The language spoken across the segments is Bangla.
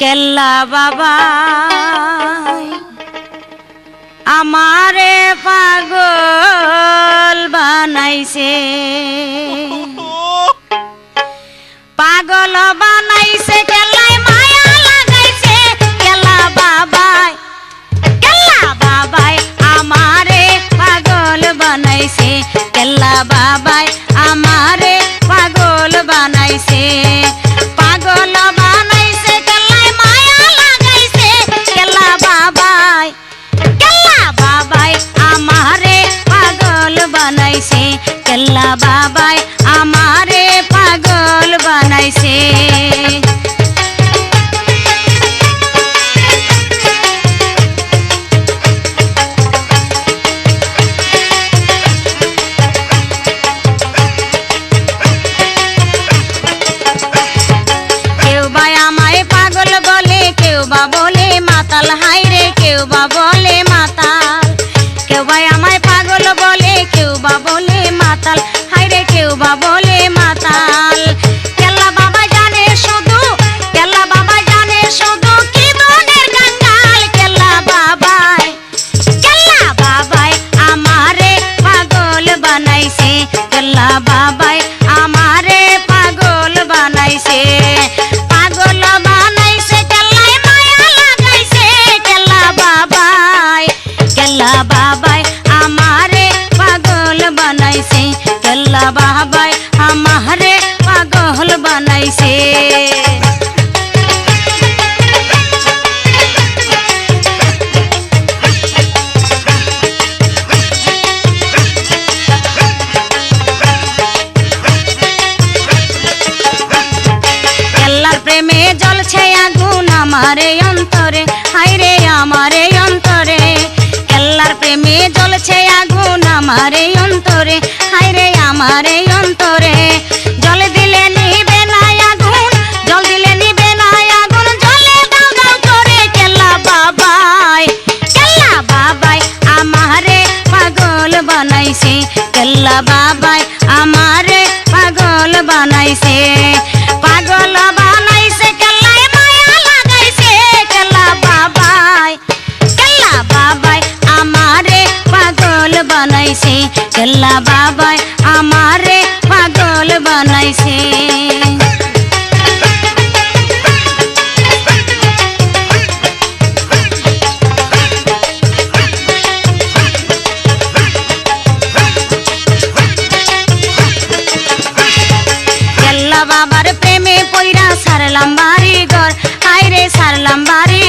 কেল্লা বাবা, আমারে পাগল বানাইছে। পাগল বানাইছে, কেল্লায় মায়া লাগাইছে। কেল্লা বাবাই কেল্লা বাবাই, আমারে পাগল বানাইছে। কেল্লা বাবাই, আমারে পাগল বানাইছে। বানাইছে, কেল্লা বাবাই আমারে পাগল বানাইছে। বা বলে মাতাল হাই রে, কেউ বা বলে মাতাল। কেউ বা আমায় পাগল বলে কেউ বা মাতাল কেউ বা বলে মাতাল। বাবা জানে বাবা জানে শুধু কি মনের কেল্লা বাবাই কেল্লা বাবাই আমারে পাগল বানাইছে। কেল্লা বাবাই আমারে পাগল বানাইছে। প্রেমে জ্বলছে আগুন আমারে অন্তরে। হাইরে আমারে অন্তরে। কেল্লার প্রেমে জ্বলছে আগুন আমারে অন্তরে। হাইরে আমারে অন্তরে। জল দিলে নিবে না জল দিলে নিবে না আগুন। জলে বাবাই কেল্লা বাবাই আমারে পাগল বানাইছে। কেল্লা বাবাই আমারে পাগল বানাইছে। বানাইছে। কেল্লা বাবাই আমারে পাগল বানাইছে। বাবার প্রেমে পইরা সারলাম বাড়ি ঘর হাইরে সারলাম বাড়ি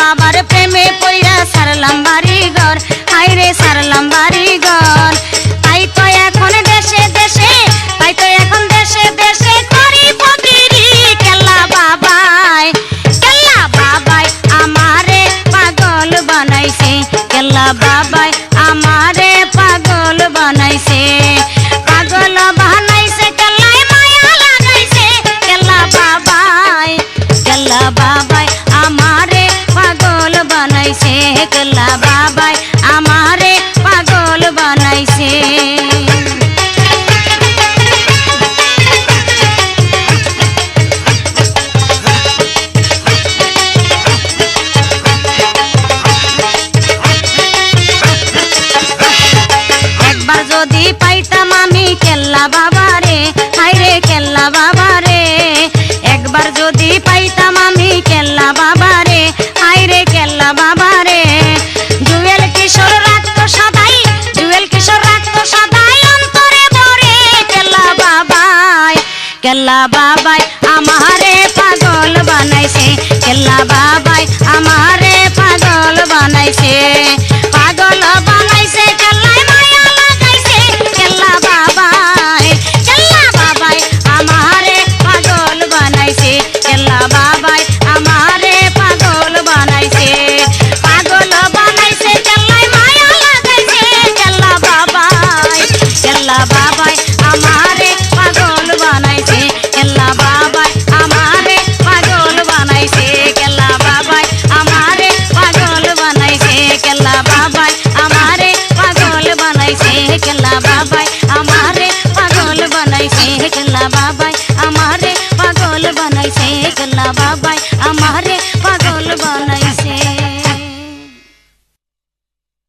বাবার প্রেমে পইরা সারলাম বাড়ি হাইরে সারলাম কেল্লা বাবারে, হাইরে কেল্লা বাবারে। একবার যদি পাইতাম আমি কেল্লা বাবারে, হাইরে কেল্লা বাবারে। জুয়েল কিশোর রাখত সদাই, জুয়েল কিশোর রাখত সদাই, অন্তরে ভরে বাবাই। কেল্লা বাবাই আমারে পাগল বানাইছে, কেল্লা বাবাই আমারে बाबा